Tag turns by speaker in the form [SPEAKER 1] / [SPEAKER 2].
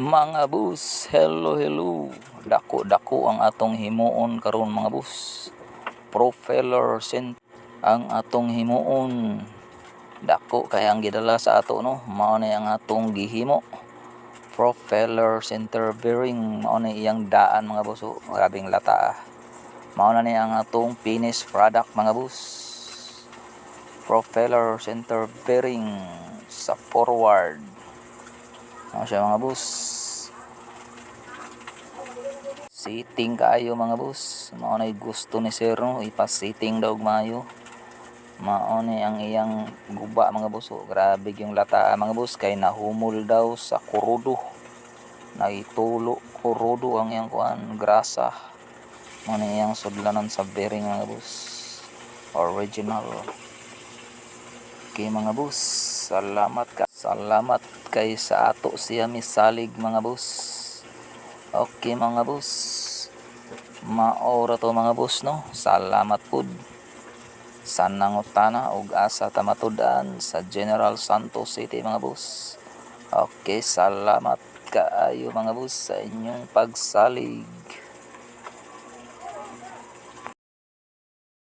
[SPEAKER 1] Mga bus, hello hello. Dako dako ang atong himuon karon mga bus. Propeller cent ang atong himuon. Dako kay ang gidala sa ato no. Mao na ang atong gihimo. Propeller center bearing mao na iyang daan mga bus. Oh, Grabing lata ah. Mao na ni ang atong finished product mga bus. Propeller center bearing sa forward. Ano siya mga bus? Sitting kayo mga bus. Mao na gusto ni sir no, ipa-sitting daw. Mao ni ang iyang guba mga bus. Oh, grabe yung lata mga bus kay nahumol daw sa kurudo. Naitulo kurudo ang iyang kuan grasa. Mao ni iyang sudlanan sa bearing mga bus. Original. Okay mga bus, salamat ka. Salamat kay sa ato siya misalig mga bus. Okay mga bus. Maora to mga bus no. Salamat pud. Sa nangutana og asa tamatudan sa General Santos City mga bus. Okay, salamat kaayo mga bus sa inyong pagsalig.